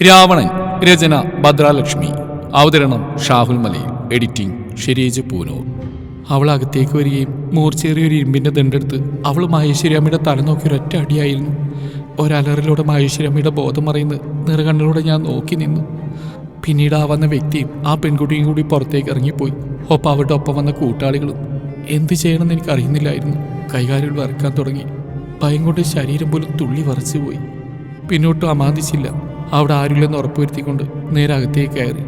രാവണൻ രചന ഭദ്രാലക്ഷ്മി. അവതരണം ഷാഹുൽ മലയിൽ. എഡിറ്റിംഗ് ഷെരീജ് പൂനൂർ. അവൾ അകത്തേക്ക് വരികയും മൂർച്ചേറിയ ഒരു ഇരുമ്പിന്റെ ദണ്ടെടുത്ത് അവൾ മഹേശ്വരിയമ്മയുടെ തല നോക്കി ഒരൊറ്റ അടിയായിരുന്നു. ഒരലറിലൂടെ മഹേശ്വരിയമ്മയുടെ ബോധം മറയുന്ന നിറകണ്ണിലൂടെ ഞാൻ നോക്കി നിന്നു. പിന്നീട് ആ വന്ന വ്യക്തിയും ആ പെൺകുട്ടിയും കൂടി പുറത്തേക്ക് ഇറങ്ങിപ്പോയി. ഒപ്പം അവരുടെ ഒപ്പം വന്ന കൂട്ടാളികളും എന്ത് ചെയ്യണമെന്ന് എനിക്ക് അറിയുന്നില്ലായിരുന്നു കൈകാലുകൾ വറക്കാൻ തുടങ്ങി. ഭയം കൊണ്ട് ശരീരം പോലും തുള്ളി വറച്ചു പോയി പിന്നോട്ടും അമാദിച്ചില്ല അവിടെ ആരുമില്ലെന്ന് ഉറപ്പുവരുത്തിക്കൊണ്ട് നേരെ അകത്തേക്ക് കയറി.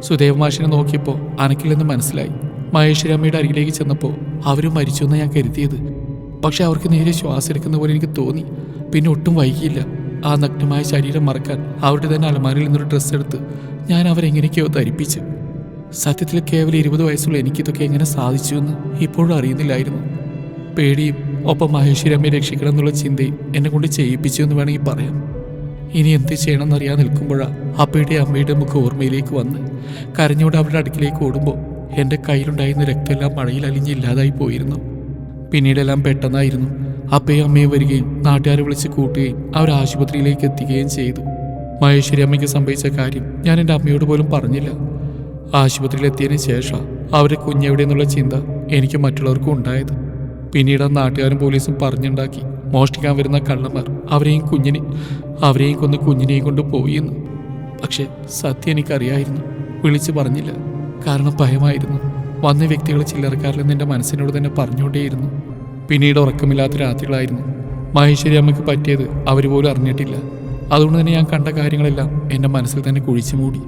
സുദേവ് മാഷിനെ നോക്കിയപ്പോൾ അനക്കില്ലെന്ന് മനസ്സിലായി. മഹേശ്വരി അമ്മയുടെ അരികിലേക്ക് ചെന്നപ്പോൾ അവരും മരിച്ചു എന്ന് ഞാൻ കരുതിയത്. പക്ഷെ അവർക്ക് നേരെ ശ്വാസം എടുക്കുന്ന പോലെ എനിക്ക് തോന്നി. പിന്നെ ഒട്ടും വൈകിയില്ല. ആ നഗ്നമായ ശരീരം മറക്കാൻ അവരുടെ തന്നെ അലമാരയിൽ നിന്നൊരു ഡ്രസ്സ് എടുത്ത് ഞാൻ അവരെങ്ങനെയൊക്കെയോ ധരിപ്പിച്ചു. സത്യത്തിൽ കേവലം ഇരുപത് വയസ്സുള്ള എനിക്കിതൊക്കെ എങ്ങനെ സാധിച്ചു എന്ന് ഇപ്പോഴും അറിയുന്നില്ലായിരുന്നു. പേടിയും ഒപ്പം അമ്മയെ രക്ഷിക്കണം എന്നുള്ള ചിന്തയും എന്നെ കൊണ്ട് ചെയ്യിപ്പിച്ചു എന്ന് വേണമെങ്കിൽ പറയാം. ഇനി എന്ത് ചെയ്യണമെന്നറിയാൻ നിൽക്കുമ്പോഴാണ് അപ്പയുടെ അമ്മയുടെ മുഖം ഓർമ്മയിലേക്ക് വന്ന് കരഞ്ഞോട് അവരുടെ അടുക്കിലേക്ക് ഓടുമ്പോൾ എന്റെ കയ്യിലുണ്ടായിരുന്ന രക്തമെല്ലാം മഴയിൽ അലിഞ്ഞ് ഇല്ലാതായി പോയിരുന്നു. പിന്നീടെല്ലാം പെട്ടെന്നായിരുന്നു അപ്പയും അമ്മയും വരികയും നാട്ടുകാരെ വിളിച്ച് കൂട്ടുകയും അവർ ആശുപത്രിയിലേക്ക് എത്തിക്കുകയും ചെയ്തു. മഹേശ്വരി അമ്മയ്ക്ക് സംഭവിച്ച കാര്യം ഞാൻ എന്റെ അമ്മയോട് പോലും പറഞ്ഞില്ല. ആശുപത്രിയിലെത്തിയതിന് ശേഷം അവരെ കുഞ്ഞെവിടെ എന്നുള്ള ചിന്ത എനിക്ക് മറ്റുള്ളവർക്കും ഉണ്ടായത്. പിന്നീട് നാട്ടുകാരും പോലീസും പറഞ്ഞുണ്ടാക്കി മോഷ്ടിക്കാൻ വരുന്ന കള്ളന്മാർ അവരെയും കുഞ്ഞിനെ അവരെയും കൊന്ന് കുഞ്ഞിനെയും കൊണ്ട് പോയി എന്ന്. പക്ഷെ സത്യം എനിക്കറിയായിരുന്നു. വിളിച്ചു പറഞ്ഞില്ല. കാരണം ഭയമായിരുന്നു. വന്ന വ്യക്തികൾ ചില്ലറക്കാരിലെന്ന് എന്റെ മനസ്സിനോട് തന്നെ പറഞ്ഞുകൊണ്ടേയിരുന്നു. പിന്നീട് ഉറക്കമില്ലാത്ത രാത്രികളായിരുന്നു. മഹേശ്വരി അമ്മയ്ക്ക് പറ്റിയത് അവർ പോലും അറിഞ്ഞിട്ടില്ല. അതുകൊണ്ട് തന്നെ ഞാൻ കണ്ട കാര്യങ്ങളെല്ലാം എന്റെ മനസ്സിൽ തന്നെ കുഴിച്ചു മൂടി.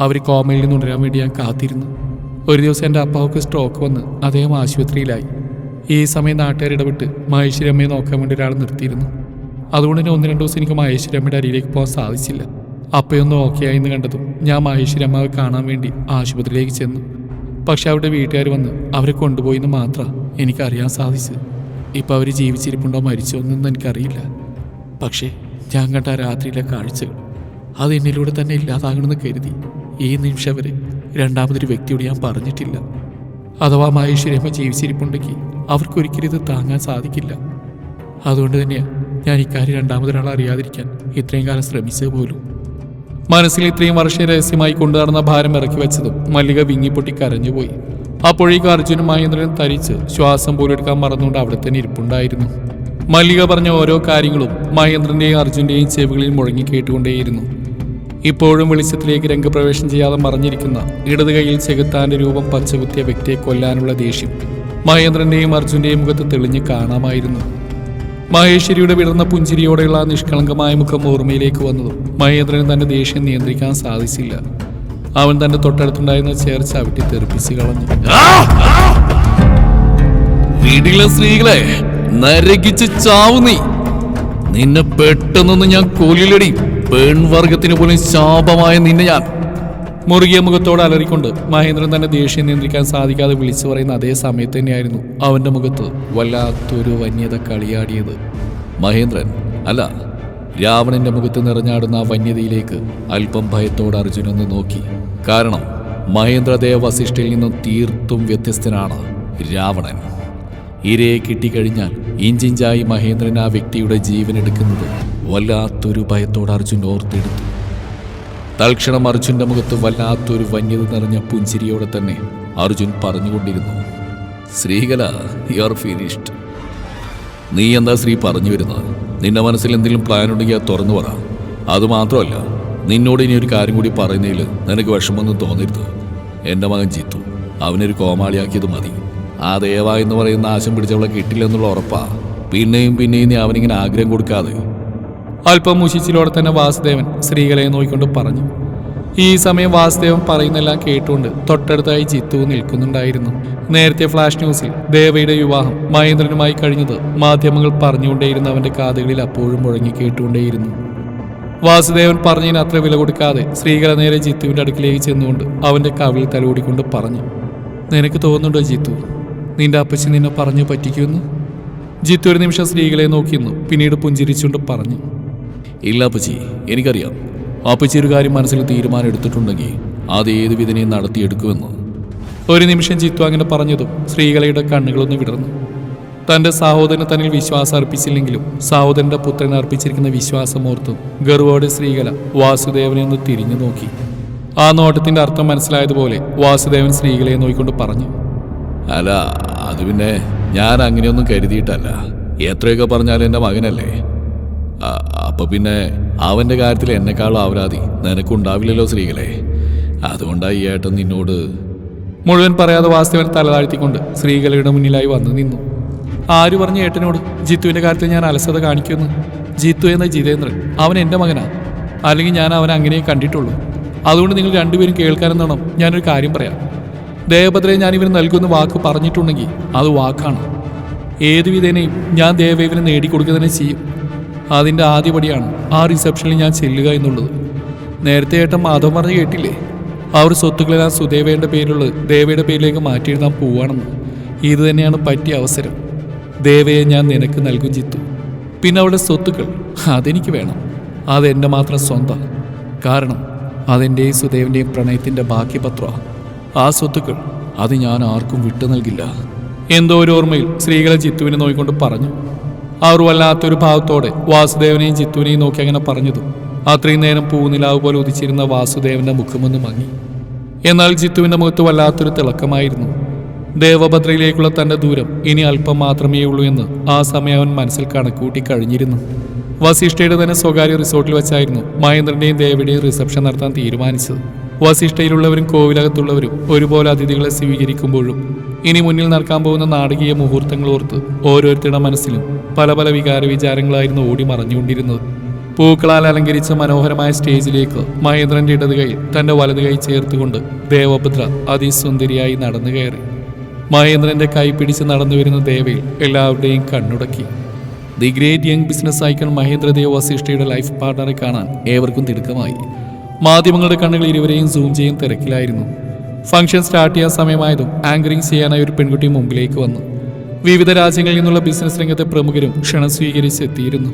അവർ കോമയിൽ നിന്ന് ഉണരാൻ വേണ്ടി ഞാൻ കാത്തിരുന്നു. ഒരു ദിവസം എന്റെ അപ്പാവുക്ക് സ്ട്രോക്ക് വന്ന് അദ്ദേഹം ആശുപത്രിയിലായി. ഈ സമയം നാട്ടുകാർ ഇടപെട്ട് മഹേശ്വരി അമ്മയെ നോക്കാൻ വേണ്ടി ഒരാൾ നിർത്തിയിരുന്നു. അതുകൊണ്ട് തന്നെ ഒന്ന് രണ്ട് ദിവസം എനിക്ക് മഹേശ്വരി അമ്മയുടെ അരിയിലേക്ക് പോകാൻ സാധിച്ചില്ല. അപ്പയൊന്നും ഓക്കെ ആയെന്ന് കണ്ടതും ഞാൻ മഹേശ്വരി കാണാൻ വേണ്ടി ആശുപത്രിയിലേക്ക് ചെന്നു. പക്ഷെ അവരുടെ വീട്ടുകാർ വന്ന് അവരെ കൊണ്ടുപോയിന്ന് മാത്രം എനിക്കറിയാൻ സാധിച്ചു ഇപ്പോൾ അവർ ജീവിച്ചിരിപ്പുണ്ടോ മരിച്ചോ എന്നൊന്നും എനിക്കറിയില്ല. പക്ഷേ ഞാൻ കണ്ട രാത്രിയിലെ കാഴ്ചകൾ അത് എന്നിലൂടെ തന്നെ ഇല്ലാതാകണമെന്ന് കരുതി. ഈ നിമിഷം വരെ രണ്ടാമതൊരു വ്യക്തിയോട് ഞാൻ പറഞ്ഞിട്ടില്ല. അഥവാ മഹേശ്വരിയമ്മ ജീവിച്ചിരിപ്പുണ്ടെങ്കിൽ അവർക്കൊരിക്കലും ഇത് താങ്ങാൻ സാധിക്കില്ല. അതുകൊണ്ട് തന്നെയാണ് ഞാൻ ഇക്കാര്യം രണ്ടാമതൊരാൾ അറിയാതിരിക്കാൻ ഇത്രയും കാലം ശ്രമിച്ചത് പോലും. മനസ്സിൽ ഇത്രയും വർഷം രഹസ്യമായി കൊണ്ടു നടന്ന ഭാരം ഇറക്കി വെച്ചതും മല്ലിക വിങ്ങിപ്പൊട്ടി കരഞ്ഞുപോയി അപ്പോഴേക്ക് അർജുനും മഹേന്ദ്രനും തരിച്ച് ശ്വാസം പോലും എടുക്കാൻ മറന്നുകൊണ്ട് അവിടെ തന്നെ ഇരിപ്പുണ്ടായിരുന്നു. മല്ലിക പറഞ്ഞ ഓരോ കാര്യങ്ങളും മഹേന്ദ്രന്റെയും അർജുന്റെയും ചെവികളിൽ മുഴങ്ങി കേട്ടുകൊണ്ടേയിരുന്നു. ഇപ്പോഴും വെളിച്ചത്തിലേക്ക് രംഗപ്രവേശം ചെയ്യാതെ മറഞ്ഞിരിക്കുന്ന ഇടത് കൈയിൽ ചെകുത്താന്റെ രൂപം പച്ചകുത്തിയ വ്യക്തിയെ കൊല്ലാനുള്ള ദേഷ്യം മഹേന്ദ്രന്റെയും അർജുന്റെയും മുഖത്ത് തെളിഞ്ഞ് കാണാമായിരുന്നു. മഹേശ്വരിയുടെ വിടർന്ന പുഞ്ചിരിയോടെയുള്ള ആ നിഷ്കളങ്കമായ മുഖം ഓർമ്മയിലേക്ക് വന്നതും മഹേന്ദ്രന് തന്റെ ദേഷ്യം നിയന്ത്രിക്കാൻ സാധിച്ചില്ല. അവൻ തന്റെ തൊട്ടടുത്തുണ്ടായിരുന്ന ചേർ ചവിട്ടി തെറിപ്പിച്ച് കളഞ്ഞു. വീട്ടിലെ സ്ത്രീകളെ നരകിച്ച് ചാവു നീ. നിന്നെ പെട്ടെന്ന് ഞാൻ കൊല്ലിലടി പെൺവർഗത്തിന് പോലും ശാപമായ നിന്നെ ഞാൻ. മുറുകിയ മുഖത്തോട് അലറിക്കൊണ്ട് മഹേന്ദ്രൻ തന്നെ ദേഷ്യം നിയന്ത്രിക്കാൻ സാധിക്കാതെ വിളിച്ചു പറയുന്ന അതേ സമയത്ത് തന്നെയായിരുന്നു അവന്റെ മുഖത്ത് വല്ലാത്തൊരു വന്യത കളിയാടിയത്. മഹേന്ദ്രൻ അല്ല രാവണന്റെ മുഖത്ത് നിറഞ്ഞാടുന്ന ആ വന്യതയിലേക്ക് അല്പം ഭയത്തോടെ അർജുനൊന്ന് നോക്കി. കാരണം മഹേന്ദ്രദേവ വസിഷ്ഠയിൽ നിന്നും തീർത്തും വ്യത്യസ്തനാണ് രാവണൻ. ഇരയെ കിട്ടിക്കഴിഞ്ഞാൽ ഇഞ്ചിഞ്ചായി മഹേന്ദ്രൻ ആ വ്യക്തിയുടെ ജീവൻ എടുക്കുന്നത് വല്ലാത്തൊരു ഭയത്തോട് അർജുൻ ഓർത്തെടുത്തു. തൽക്ഷണം അർജുന്റെ മുഖത്ത് വല്ലാത്തൊരു വന്യത നിറഞ്ഞ പുഞ്ചിരിയോടെ തന്നെ അർജുൻ പറഞ്ഞുകൊണ്ടിരുന്നു ശ്രീകല യു ആർ ഫിനിഷ്ഡ് നീ എന്താ ശ്രീ പറഞ്ഞു വരുന്നത്? നിന്റെ മനസ്സിൽ എന്തെങ്കിലും പ്ലാൻ ഉണ്ടെങ്കിൽ അത് തുറന്നു പറ. അതുമാത്രമല്ല നിന്നോട് ഇനി ഒരു കാര്യം കൂടി പറയുന്നതിൽ നിനക്ക് വിഷമമൊന്നും തോന്നരുത്. എന്റെ മകൻ ജീത്തു അവനൊരു കോമാളിയാക്കിയത് മതി. ആ ദേവ എന്ന് പറയുന്ന ആശം പിടിച്ചവളെ കിട്ടില്ലെന്നുള്ള ഉറപ്പാ. പിന്നെയും പിന്നെയും നീ അവനിങ്ങനെ ആഗ്രഹം കൊടുക്കാതെ അല്പം മുഷിച്ചിലോടെ തന്നെ വാസുദേവൻ സ്ത്രീകളെ നോക്കിക്കൊണ്ട് പറഞ്ഞു. ഈ സമയം വാസുദേവൻ പറയുന്നെല്ലാം കേട്ടുകൊണ്ട് തൊട്ടടുത്തായി ജിത്തു നിൽക്കുന്നുണ്ടായിരുന്നു. നേരത്തെ ഫ്ലാഷ് ന്യൂസിൽ ദേവയുടെ വിവാഹം മഹേന്ദ്രനുമായി കഴിഞ്ഞത് മാധ്യമങ്ങൾ പറഞ്ഞുകൊണ്ടേയിരുന്ന അവന്റെ കാതുകളിൽ അപ്പോഴും മുഴങ്ങി കേട്ടുകൊണ്ടേയിരുന്നു. വാസുദേവൻ പറഞ്ഞതിന് അത്ര വില കൊടുക്കാതെ സ്ത്രീകളെ നേരെ ജിത്തുവിന്റെ അടുക്കിലേക്ക് ചെന്നുകൊണ്ട് അവന്റെ കവിളിൽ തലോടിക്കൊണ്ട് പറഞ്ഞു. നിനക്ക് തോന്നുന്നുണ്ടോ ജിത്തു? നിന്റെ അപ്പച്ചി നിന്നെ പറഞ്ഞു പറ്റിക്കുന്നു ജിത്തു ഒരു നിമിഷം സ്ത്രീകളെ നോക്കിയിരുന്നു. പിന്നീട് പുഞ്ചിരിച്ചുകൊണ്ട് പറഞ്ഞു. ഇല്ല അപ്പച്ചി. എനിക്കറിയാം. അപ്പച്ചി ഒരു കാര്യം മനസ്സിൽ തീരുമാനം എടുത്തിട്ടുണ്ടെങ്കിൽ അത് ഏത് വിധനയും നടത്തിയെടുക്കുമെന്ന്. ഒരു നിമിഷം ചിത്തു അങ്ങനെ പറഞ്ഞതും സ്ത്രീകളുടെ കണ്ണുകളൊന്ന് വിടർന്നു. തന്റെ സഹോദരന് തന്നിൽ വിശ്വാസം അർപ്പിച്ചില്ലെങ്കിലും സഹോദരന്റെ പുത്രൻ അർപ്പിച്ചിരിക്കുന്ന വിശ്വാസമോർത്തും ഗർവോടെ ശ്രീകല വാസുദേവനെ ഒന്ന് തിരിഞ്ഞു നോക്കി. ആ നോട്ടത്തിന്റെ അർത്ഥം മനസ്സിലായതുപോലെ വാസുദേവൻ ശ്രീകലയെ നോക്കിക്കൊണ്ട് പറഞ്ഞു. അല്ല അത് പിന്നെ ഞാൻ അങ്ങനെയൊന്നും കരുതിയിട്ടല്ല. എത്രയൊക്കെ പറഞ്ഞാലും എന്റെ മകനല്ലേ? അപ്പൊ പിന്നെ അവന്റെ കാര്യത്തിൽ എന്നെക്കാളും അവരാതി നിനക്കുണ്ടാവില്ലല്ലോ സ്ത്രീകളെ. അതുകൊണ്ടാ ഈ ഏട്ടൻ നിന്നോട് മുഴുവൻ പറയാതെ വാസുദേവൻ തലതാഴ്ത്തിക്കൊണ്ട് സ്ത്രീകളുടെ മുന്നിലായി വന്നു നിന്നു. ആര് പറഞ്ഞ ഏട്ടനോട് ജിത്തുവിന്റെ കാര്യത്തിൽ ഞാൻ അലസത കാണിക്കുന്നു ജിത്തു എന്ന ജിതേന്ദ്രൻ അവൻ എന്റെ മകനാ. അല്ലെങ്കിൽ ഞാൻ അവനെ അങ്ങനെ കണ്ടിട്ടുള്ളൂ. അതുകൊണ്ട് നിങ്ങൾ രണ്ടുപേരും കേൾക്കാനെന്നോണം ഞാനൊരു കാര്യം പറയാം. ദേവഭദ്രയെ ഞാൻ ഇവന് നൽകുന്ന വാക്ക് പറഞ്ഞിട്ടുണ്ടെങ്കിൽ അത് വാക്കാണ്. ഏതുവിധേനയും ഞാൻ ദേവേവിനെ നേടിക്കൊടുക്കുക തന്നെ ചെയ്യും. അതിന്റെ ആദ്യപടിയാണ് ആ റിസപ്ഷനിൽ ഞാൻ ചെല്ലുക എന്നുള്ളത്. നേരത്തെ ഏട്ടൻ മാധവ് പറഞ്ഞ് കേട്ടില്ലേ? അവർ സ്വത്തുക്കളെല്ലാം സുദേവയുടെ പേരിലുള്ള ദേവയുടെ പേരിലേക്ക് മാറ്റിയെഴുതാൻ പോവാണെന്ന്. ഇത് തന്നെയാണ് പറ്റിയ അവസരം. ദേവയെ ഞാൻ നിനക്ക് നൽകും ചിത്തു. പിന്നെ അവളുടെ സ്വത്തുക്കൾ അതെനിക്ക് വേണം. അതെന്റെ മാത്രം സ്വന്തം. കാരണം അതെന്റെയും സുദേവന്റെയും പ്രണയത്തിന്റെ ബാക്കി പത്രമാണ് ആ സ്വത്തുക്കൾ അത് ഞാൻ ആർക്കും വിട്ടു നൽകില്ല. എന്തോ ഒരു ഓർമ്മയിൽ സ്ത്രീകളെ ചിത്തുവിനെ നോക്കിക്കൊണ്ട് പറഞ്ഞു. അവർ വല്ലാത്തൊരു ഭാവത്തോടെ വാസുദേവനെയും ചിത്തുവിനെയും നോക്കി അങ്ങനെ പറഞ്ഞതും. അത്രയും നേരം പൂനിലാവ് പോലെ ഉദിച്ചിരുന്ന വാസുദേവന്റെ മുഖമൊന്ന് മങ്ങി. എന്നാൽ ജിത്തുവിന്റെ മുഖത്ത് വല്ലാത്തൊരു തിളക്കമായിരുന്നു. ദേവഭദ്രയിലേക്കുള്ള തന്റെ ദൂരം ഇനി അല്പം മാത്രമേ ഉള്ളൂ എന്ന് ആ സമയം അവൻ മനസ്സിൽ കണക്കൂട്ടി കഴിഞ്ഞിരുന്നു. വസിഷ്ഠയുടെ തന്നെ സ്വകാര്യ റിസോർട്ടിൽ വെച്ചായിരുന്നു മഹേന്ദ്രന്റെയും ദേവിയുടെയും റിസപ്ഷൻ നടത്താൻ തീരുമാനിച്ചത്. വസിഷ്ഠയിലുള്ളവരും കോവിലകത്തുള്ളവരും ഒരുപോലെ അതിഥികളെ സ്വീകരിക്കുമ്പോഴും ഇനി മുന്നിൽ നടക്കാൻ പോകുന്ന നാടകീയ മുഹൂർത്തങ്ങൾ ഓർത്ത് ഓരോരുത്തരുടെ മനസ്സിലും പല പല വികാര വിചാരങ്ങളായിരുന്നു ഓടി മറഞ്ഞുകൊണ്ടിരുന്നത്. പൂക്കളാൽ അലങ്കരിച്ച മനോഹരമായ സ്റ്റേജിലേക്ക് മഹേന്ദ്രന്റെ ഇടത് കൈ തന്റെ വലത് കൈ ചേർത്തുകൊണ്ട് ദേവഭദ്ര അതിസുന്ദരിയായി നടന്നു കയറി. മഹേന്ദ്രന്റെ കൈ പിടിച്ച് നടന്നു വരുന്ന ദേവയിൽ എല്ലാവരുടെയും കണ്ണുടക്കി. The great young business icon Mahendradev വസിഷ്ഠയുടെ life പാർട്ണറെ കാണാൻ ഏവർക്കും തിടുക്കമായി. മാധ്യമങ്ങളുടെ കണ്ണുകൾ ഇരുവരെയും സൂം ചെയ്യും തിരക്കിലായിരുന്നു. ഫംഗ്ഷൻ സ്റ്റാർട്ട് ചെയ്യാൻ സമയമായതും ആങ്കറിംഗ് ചെയ്യാനായി ഒരു പെൺകുട്ടി മുമ്പിലേക്ക് വന്നു. വിവിധ രാജ്യങ്ങളിൽ നിന്നുള്ള ബിസിനസ് രംഗത്തെ പ്രമുഖരും ക്ഷണം സ്വീകരിച്ച് എത്തിയിരുന്നു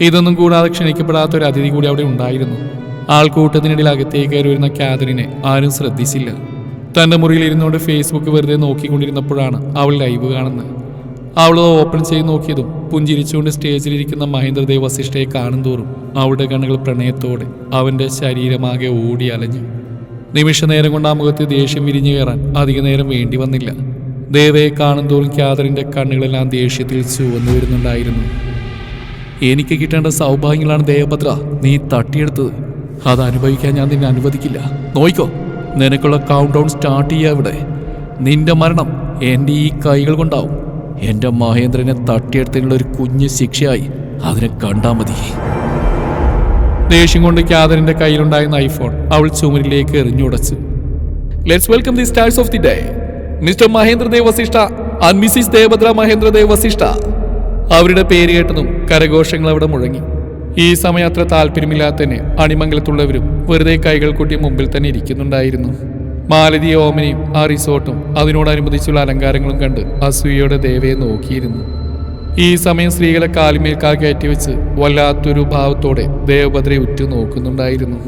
ഇതൊന്നും കൂടാതെ ക്ഷണിക്കപ്പെടാത്ത ഒരു അതിഥി കൂടി അവിടെ ഉണ്ടായിരുന്നു. ആൾക്കൂട്ടത്തിനിടയിൽ അകത്തേക്ക് കയറി വരുന്ന കാതറിനെ ആരും ശ്രദ്ധിച്ചില്ല. തന്റെ മുറിയിൽ ഇരുന്നുകൊണ്ട് ഫേസ്ബുക്ക് വെറുതെ നോക്കിക്കൊണ്ടിരുന്നപ്പോഴാണ് അവൾ ലൈവ് കാണുന്നത്. അവൾ ഓപ്പൺ ചെയ്ത് നോക്കിയതും പുഞ്ചിരിച്ചുകൊണ്ട് സ്റ്റേജിലിരിക്കുന്ന മഹേന്ദ്രദേവ് വസിഷ്ഠയെ കാണും തോറും അവളുടെ കണ്ണുകൾ പ്രണയത്തോടെ അവന്റെ ശരീരമാകെ ഓടി അലഞ്ഞു. നിമിഷ നേരം കൊണ്ട് ആ മുഖത്ത് ദേഷ്യം വിരിഞ്ഞു കയറാൻ അധിക നേരം വേണ്ടി വന്നില്ല. ദേവയെ കാണും തോറും ക്യാദറിന്റെ കണ്ണുകളെല്ലാം ദേഷ്യത്തിൽ ചുവന്നു വരുന്നുണ്ടായിരുന്നു. എനിക്ക് കിട്ടേണ്ട സൗഭാഗ്യങ്ങളാണ് ദേവഭദ്ര. നീ തട്ടിയെടുത്തത്. അത് അനുഭവിക്കാൻ ഞാൻ നിന്നെ അനുവദിക്കില്ല. നോയിക്കോ നിനക്കുള്ള കൗണ്ട് ഡൗൺ സ്റ്റാർട്ട് ചെയ്യാ ഇവിടെ. നിന്റെ മരണം എന്റെ ഈ കൈകൾ കൊണ്ടാവും. എന്റെ മഹേന്ദ്രനെ തട്ടിയെടുത്തതിനുള്ള ഒരു കുഞ്ഞ് ശിക്ഷയായി. അതിനെ കണ്ടാ മതി. ദേഷ്യം കൊണ്ട് ക്യാദറിന്റെ കയ്യിലുണ്ടായിരുന്ന ഐഫോൺ അവൾ ചുമരിലേക്ക് എറിഞ്ഞുടച്ചു let's welcome the stars of the day mister Mahendradev Vasishtha and missus Devadra Mahendradev Vasishtha. അവരുടെ പേര് കേട്ടതും കരഘോഷങ്ങൾ അവിടെ മുഴങ്ങി. ഈ സമയം അത്ര താല്പര്യമില്ലാത്തതിന് അണിമംഗലത്തുള്ളവരും വെറുതെ കൈകൾ കൂട്ടി മുമ്പിൽ തന്നെ ഇരിക്കുന്നുണ്ടായിരുന്നു. മാലതി ഓമനയും ആ റിസോർട്ടും അതിനോടനുബന്ധിച്ചുള്ള അലങ്കാരങ്ങളും കണ്ട് അസൂയയുടെ ദേവയെ നോക്കിയിരുന്നു. ഈ സമയം സ്ത്രീകളെ കാലിമേൽ കാൽ കയറ്റി വെച്ച് വല്ലാത്തൊരു ഭാവത്തോടെ ദേവഭദ്രയെ ഉറ്റു നോക്കുന്നുണ്ടായിരുന്നു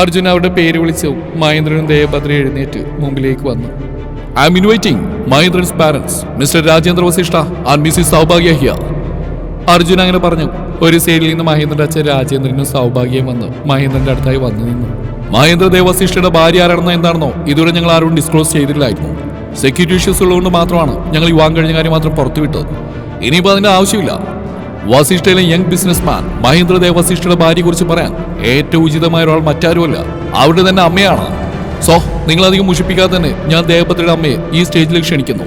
അർജുൻ അവരുടെ പേര് വിളിച്ചു മഹേന്ദ്രനും ദേവഭദ്ര എഴുന്നേറ്റ് മുമ്പിലേക്ക് വന്നു. I am inviting Mahendran's parents mister Rajendra Vasishtha and missus Saubhagya here Arjun അങ്ങനെ പറഞ്ഞു. ഒരു സൈഡിൽ നിന്ന് മഹേന്ദ്രന്റെ അച്ഛൻ രാജേന്ദ്രനും സൗഭാഗ്യം വന്ന് മഹേന്ദ്രന്റെ അടുത്തായി വന്നു നിന്നു. മഹേന്ദ്ര ദേവസിഷ്ഠയുടെ വസിഷ്ഠയുടെ ഭാര്യ ആരാണെന്നോ എന്താണെന്നോ ഇതുവരെ ഞങ്ങൾ ആരും ഡിസ്ക്ലോസ് ചെയ്തിട്ടില്ലായിരുന്നു. സെക്യൂരിറ്റി ഇഷ്യൂസ് ഉള്ളതുകൊണ്ട് മാത്രമാണ് ഞങ്ങൾ യുവാൻ കഴിഞ്ഞ കാര്യം മാത്രം പുറത്തുവിട്ടത്. ഇനിയിപ്പോൾ അതിന്റെ ആവശ്യമില്ല. വസിഷ്ഠയിലെ യങ് ബിസിനസ്മാൻ മഹേന്ദ്രദേവ് വസിഷ്ഠയുടെ ഭാര്യയെ കുറിച്ച് പറയാൻ ഏറ്റവും ഉചിതമായ ഒരാൾ മറ്റാരുമല്ല അവരുടെ തന്നെ അമ്മയാണ്. സോ നിങ്ങളധികം മുഷിപ്പിക്കാതെ തന്നെ ഞാൻ ദേവപത്രിയുടെ അമ്മയെ ഈ സ്റ്റേജിലേക്ക് ക്ഷണിക്കുന്നു.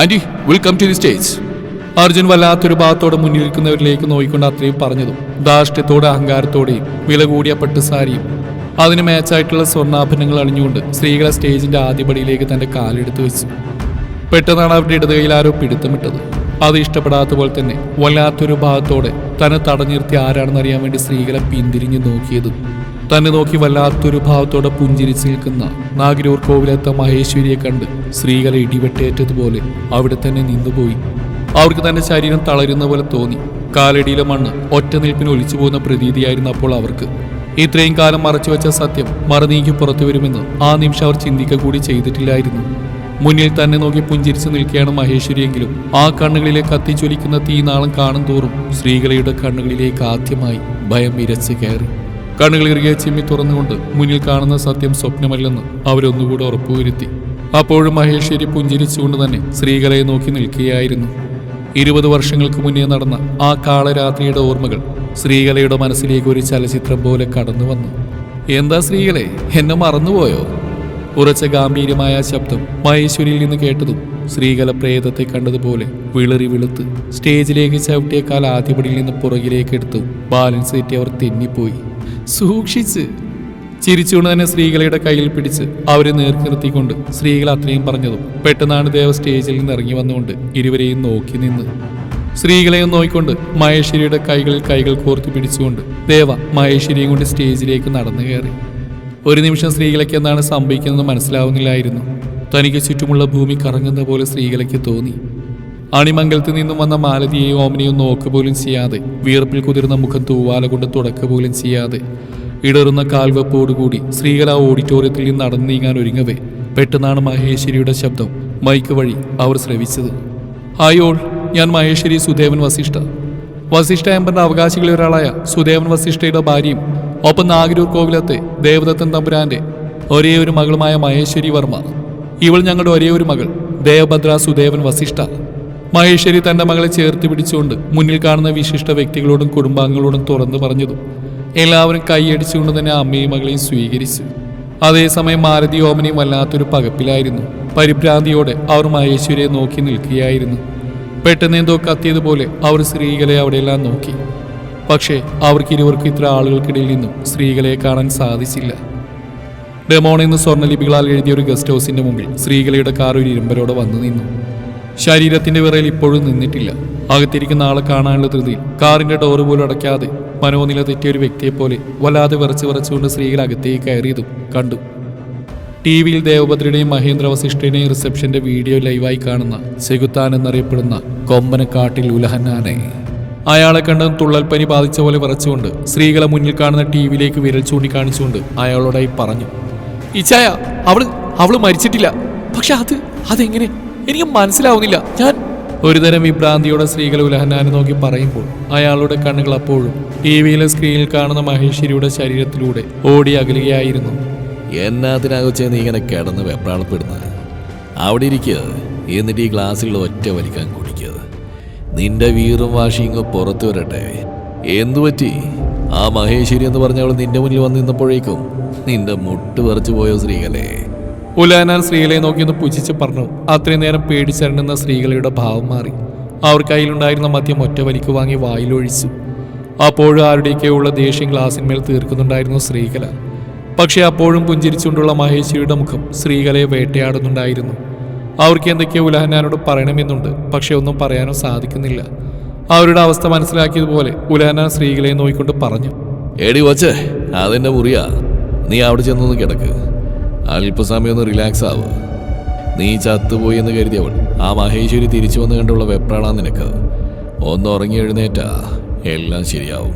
Aunty welcome to the stage Arjun വല്ലാത്തൊരു ഭാഗത്തോടെ മുന്നിലിരിക്കുന്നവരിലേക്ക് നോക്കിക്കൊണ്ട് അത്രയും പറഞ്ഞതും ധാർഷ്ട്യത്തോടെ അഹങ്കാരത്തോടെയും വില കൂടിയ പട്ട് സാരിയും അതിന് മാച്ചായിട്ടുള്ള സ്വർണാഭരണങ്ങൾ അണിഞ്ഞുകൊണ്ട് സ്ത്രീകളെ സ്റ്റേജിന്റെ ആദ്യപടിയിലേക്ക് തന്റെ കാലെടുത്ത് വെച്ചു. പെട്ടെന്നാണ് അവരുടെ ഇടത് കയ്യിൽ ആരോ പിടുത്തമിട്ടത്. അത് ഇഷ്ടപ്പെടാത്ത പോലെ തന്നെ വല്ലാത്തൊരു ഭാഗത്തോടെ തന്നെ തടഞ്ഞു നിർത്തി ആരാണെന്ന് അറിയാൻ വേണ്ടി സ്ത്രീകളെ പിന്തിരിഞ്ഞു നോക്കിയതും തന്നെ നോക്കി വല്ലാത്തൊരു ഭാവത്തോടെ പുഞ്ചിരിച്ച് നിൽക്കുന്ന നാഗരൂർ കോവിലെത്ത മഹേശ്വരിയെ കണ്ട് സ്ത്രീകളെ ഇടിവെട്ടേറ്റതുപോലെ അവിടെ തന്നെ നിന്നുപോയി. അവർക്ക് തന്നെ ശരീരം തളരുന്ന പോലെ തോന്നി. കാലടിയിലെ മണ്ണ് ഒറ്റ നിൽപ്പിന് ഒലിച്ചു പോകുന്ന പ്രതീതിയായിരുന്നു അപ്പോൾ അവർക്ക്. ഇത്രയും കാലം മറച്ചു വെച്ച സത്യം മറനീക്കി പുറത്തു വരുമെന്ന് ആ നിമിഷം അവർ ചിന്തിക്കുക കൂടി ചെയ്തിട്ടില്ലായിരുന്നു. മുന്നിൽ തന്നെ നോക്കി പുഞ്ചിരിച്ച് നിൽക്കുകയാണ് മഹേശ്വരിയെങ്കിലും ആ കണ്ണുകളിലെ കത്തിച്ചൊലിക്കുന്ന തീനാളം കാണും തോറും ശ്രീകലയുടെ കണ്ണുകളിലേക്ക് ആദ്യമായി ഭയം ഇരച്ച് കയറി. കണ്ണുകൾ ഇറുകെ ചിമ്മി തുറന്നുകൊണ്ട് മുന്നിൽ കാണുന്ന സത്യം സ്വപ്നമല്ലെന്ന് അവരൊന്നുകൂടെ ഉറപ്പുവരുത്തി. അപ്പോഴും മഹേശ്വരി പുഞ്ചിരിച്ചുകൊണ്ട് തന്നെ ശ്രീകലയെ നോക്കി നിൽക്കുകയായിരുന്നു. ഇരുപത് വർഷങ്ങൾക്ക് മുന്നേ നടന്ന ആ കാളരാത്രിയുടെ ഓർമ്മകൾ ശ്രീകലയുടെ മനസ്സിലേക്ക് ഒരു ചലച്ചിത്രം പോലെ കടന്നു വന്നു എന്താ ശ്രീകലെ എന്നെ മറന്നുപോയോ? ഉറച്ച ഗാംഭീര്യമായ ശബ്ദം മഹേശ്വരിയിൽ നിന്ന് കേട്ടതും ശ്രീകല പ്രേതത്തെ കണ്ടതുപോലെ വിളറി വെളുത്ത് സ്റ്റേജിലേക്ക് ചവിട്ടിയ ആദ്യപടിയിൽ നിന്ന് പുറകിലേക്ക് എടുത്തു ബാലൻസ് തെറ്റി അവർ തെന്നിപ്പോയി. സൂക്ഷിച്ച്. ചിരിച്ചുകൊണ്ട് തന്നെ സ്ത്രീകളുടെ കയ്യിൽ പിടിച്ച് അവരെ നേർക്ക് നിർത്തിക്കൊണ്ട് സ്ത്രീകൾ അത്രയും പറഞ്ഞതും പെട്ടെന്നാണ് ദേവ സ്റ്റേജിൽ നിന്ന് ഇറങ്ങി വന്നുകൊണ്ട് ഇരുവരെയും നോക്കി നിന്ന്. സ്ത്രീകളെയും നോക്കിക്കൊണ്ട് മഹേശ്വരിയുടെ കൈകളിൽ കൈകൾ കോർത്തി പിടിച്ചുകൊണ്ട് ദേവ മഹേശ്വരിയും കൊണ്ട് സ്റ്റേജിലേക്ക് നടന്നു കയറി. ഒരു നിമിഷം സ്ത്രീകളയ്ക്ക് എന്താണ് സംഭവിക്കുന്നത് മനസ്സിലാവുന്നില്ലായിരുന്നു. തനിക്ക് ചുറ്റുമുള്ള ഭൂമി കറങ്ങുന്ന പോലെ സ്ത്രീകളയ്ക്ക് തോന്നി. അണിമംഗലത്ത് നിന്നും വന്ന മാലതിയെയും ഓമനയും നോക്ക് പോലും ചെയ്യാതെ വിയർപ്പിൽ കുതിർന്ന മുഖം തൂവാല കൊണ്ട് തുടക്ക പോലും ചെയ്യാതെ ഇടറുന്ന കാൽവെപ്പോടുകൂടി സ്ത്രീകൾ ആ ഓഡിറ്റോറിയത്തിൽ നിന്ന് നടന്നു നീങ്ങാൻ ഒരുങ്ങവേ. പെട്ടെന്നാണ് മഹേശ്വരിയുടെ ശബ്ദം. മൈക്ക് വഴി അവർ ശ്രവിച്ചത്. ഹായോൾ ഞാൻ മഹേശ്വരി സുദേവൻ വസിഷ്ഠ. വസിഷ്ഠ എമ്പന്റെ അവകാശികളിൽ ഒരാളായ സുദേവൻ വസിഷ്ഠയുടെ ഭാര്യയും ഒപ്പം നാഗരൂർ കോവിലത്തെ ദേവദത്തൻ തമ്പുരാന്റെ ഒരേ ഒരു മകളുമായ മഹേശ്വരി വർമ്മ. ഇവൾ ഞങ്ങളുടെ ഒരേ ഒരു മകൾ ദേവഭദ്ര സുദേവൻ വസിഷ്ഠ. മഹേശ്വരി തന്റെ മകളെ ചേർത്ത് പിടിച്ചുകൊണ്ട് മുന്നിൽ കാണുന്ന വിശിഷ്ട വ്യക്തികളോടും കുടുംബാംഗങ്ങളോടും തുറന്നു പറഞ്ഞതും എല്ലാവരും കൈയടിച്ചുകൊണ്ട് തന്നെ അമ്മയും മകളെയും സ്വീകരിച്ചു. അതേസമയം മാരുതി ഓമനയും വല്ലാത്തൊരു പകപ്പിലായിരുന്നു. പരിഭ്രാന്തിയോടെ അവർ മഹേശ്വരിയെ നോക്കി നിൽക്കുകയായിരുന്നു. പെട്ടെന്ന് എന്തോ കത്തിയതുപോലെ അവർ സ്ത്രീകളെ അവിടെയെല്ലാം നോക്കി. പക്ഷേ അവർക്ക് ഇരുവർക്കും ഇത്ര ആളുകൾക്കിടയിൽ നിന്നും സ്ത്രീകളെ കാണാൻ സാധിച്ചില്ല. ഡെമോൺ എന്ന് സ്വർണലിപികളാൽ എഴുതിയ ഒരു ഗസ്റ്റ് ഹൗസിന്റെ മുമ്പിൽ സ്ത്രീകളുടെ കാർ ഒരു ഇരുമ്പരോടെ വന്നു നിന്നു. ശരീരത്തിന്റെ വിറയിൽ ഇപ്പോഴും നിന്നിട്ടില്ല. അകത്തിരിക്കുന്ന ആളെ കാണാനുള്ള ധൃതിയിൽ കാറിന്റെ ഡോറ് പോലും അടയ്ക്കാതെ മനോനില തെറ്റിയ ഒരു വ്യക്തിയെ പോലെ വല്ലാതെ വിറച്ച് വിറച്ചുകൊണ്ട് സ്ത്രീകൾ അകത്തേക്ക് കയറിയതും കണ്ടു. ടി വിയിൽ ദേവഭദ്രയുടെയും മഹേന്ദ്ര വസിഷ്ഠയുടെയും റിസപ്ഷന്റെ വീഡിയോ ലൈവായി കാണുന്ന ചെകുത്താൻ എന്നറിയപ്പെടുന്ന കൊമ്പനക്കാട്ടിൽ ഉലഹന്നാനെ. അയാളെ കണ്ട് തുള്ളൽപ്പനി ബാധിച്ച പോലെ വിറച്ചുകൊണ്ട് സ്ത്രീകളെ മുന്നിൽ കാണുന്ന ടി വിയിലേക്ക് വിരൽ ചൂണ്ടിക്കാണിച്ചുകൊണ്ട് അയാളോടായി പറഞ്ഞു ഇച്ചായ അവൾ അവൾ മരിച്ചിട്ടില്ല. പക്ഷെ അത് അതെങ്ങനെ? എനിക്ക് മനസ്സിലാവുന്നില്ല. ഞാൻ ഒരുതരം വിഭ്രാന്തിയോടെ സ്ത്രീകളെ ഉലഹനാനെ നോക്കി പറയുമ്പോൾ അയാളുടെ കണ്ണുകൾ അപ്പോഴും ടി വിയിലെ സ്ക്രീനിൽ കാണുന്ന മഹേശ്വരിയുടെ ശരീരത്തിലൂടെ ഓടി അകലുകയായിരുന്നു. എന്നാത്തിനകച്ചേ നീ ഇങ്ങനെ കിടന്ന് വെപ്രാളപ്പെടുന്നത് അവിടെ ഇരിക്കുക എന്നിട്ട് ഈ ഗ്ലാസ്സിലുള്ള ഒറ്റ വലിക്കാൻ കുടിക്കുക നിന്റെ വീറും വാശിയും പുറത്തു വരട്ടെ. എന്തു പറ്റി? ആ മഹേശ്വരി എന്ന് പറഞ്ഞവൾ നിന്റെ മുന്നിൽ വന്ന് നിന്നപ്പോഴേക്കും നിന്റെ മുട്ട് പറിച്ചു പോയോ സ്ത്രീകളെ ഉലാനാൻ സ്ത്രീകളെ നോക്കി ഒന്ന് പുച്ഛിച്ച് പറഞ്ഞു. അത്രയും നേരം പേടിച്ചരണെന്ന സ്ത്രീകളുടെ ഭാവം മാറി. അവർ കയ്യിലുണ്ടായിരുന്ന മദ്യം ഒറ്റ വലിക്ക് വാങ്ങി വായിലൊഴിച്ചു. അപ്പോഴും ആരുടെയൊക്കെയുള്ള ദേഷ്യം ഗ്ലാസിന്മേൽ തീർക്കുന്നുണ്ടായിരുന്നു സ്ത്രീകല പക്ഷെ അപ്പോഴും പുഞ്ചിരിച്ചുകൊണ്ടുള്ള മഹേശ്വരിയുടെ മുഖം സ്ത്രീകളെ വേട്ടയാടുന്നുണ്ടായിരുന്നു. അവർക്ക് എന്തൊക്കെയോ ഉലഹനാനോട് പറയണമെന്നുണ്ട് പക്ഷെ ഒന്നും പറയാനോ സാധിക്കുന്നില്ല. അവരുടെ അവസ്ഥ മനസ്സിലാക്കിയതുപോലെ ഉലഹനാൻ സ്ത്രീകളെ നോക്കിക്കൊണ്ട് പറഞ്ഞു എടി വച്ചേ അതെന്നെ മുറിയ. നീ അവിടെ ചെന്നൊന്ന് കിടക്ക്. അല്പസമയം ഒന്ന് റിലാക്സ് ആവ്. നീ ചത്തുപോയി എന്ന് കരുതിയവൾ ആ മഹേശ്വരി തിരിച്ചു വന്നു കണ്ടുള്ള വെപ്രാളാ നിനക്ക്. ഒന്ന് ഉറങ്ങി എഴുന്നേറ്റാ എല്ലാം ശരിയാവും.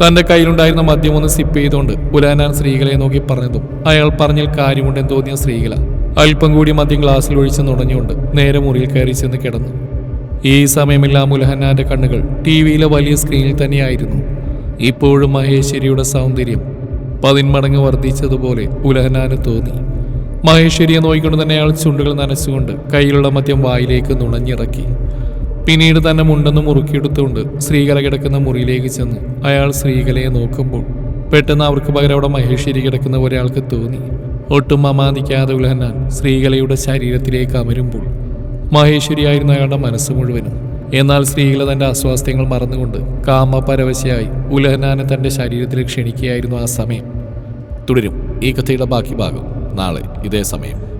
തന്റെ കയ്യിലുണ്ടായിരുന്ന മദ്യം ഒന്ന് സിപ്പ് ചെയ്തുകൊണ്ട് ഉലാനാൻ സ്ത്രീകളെ നോക്കി പറഞ്ഞതും അയാൾ പറഞ്ഞാൽ കാര്യമുണ്ടെന്ന് തോന്നിയ സ്ത്രീകള. അല്പം കൂടി മദ്യം ഗ്ലാസ്സിൽ ഒഴിച്ച് നുടഞ്ഞുകൊണ്ട് നേരെ മുറിയിൽ കയറി ചെന്ന് കിടന്നു. ഈ സമയമെല്ലാം ഉലഹന്നാന്റെ കണ്ണുകൾ ടി വിയിലെ വലിയ സ്ക്രീനിൽ തന്നെയായിരുന്നു. ഇപ്പോഴും മഹേശ്വരിയുടെ സൗന്ദര്യം പതിന്മടങ്ങ് വർദ്ധിച്ചതുപോലെ ഉലഹനാന് തോന്നി. മഹേശ്വരിയെ നോയിക്കൊണ്ട് തന്നെ അയാൾ ചുണ്ടുകൾ നനച്ചുകൊണ്ട് കയ്യിലുള്ള മദ്യം വായിലേക്ക് നുണഞ്ഞിറക്കി. പിന്നീട് തന്നെ മുണ്ടെന്ന് മുറുക്കിയെടുത്തുകൊണ്ട് ശ്രീകല കിടക്കുന്ന മുറിയിലേക്ക് ചെന്ന് അയാൾ ശ്രീകലയെ നോക്കുമ്പോൾ പെട്ടെന്ന് അവർക്ക് പകരം അവിടെ മഹേശ്വരി കിടക്കുന്ന ഒരാൾക്ക് തോന്നി. ഒട്ടും അമാന്തിക്കാതെ ഉലഹന്നാൻ സ്ത്രീകലയുടെ ശരീരത്തിലേക്ക് അമരുമ്പോൾ മഹേശ്വരിയായിരുന്ന അയാളുടെ മനസ്സ് മുഴുവനും. എന്നാൽ സ്ത്രീകളെ തന്റെ അസ്വാസ്ഥ്യങ്ങൾ മറന്നുകൊണ്ട് കാമപരവശയായി ഉലഹനാനെ തന്റെ ശരീരത്തിൽ ക്ഷണിക്കുകയായിരുന്നു ആ സമയം. തുടരും ഈ കഥയുടെ ബാക്കി ഭാഗം നാളെ ഇതേ സമയം.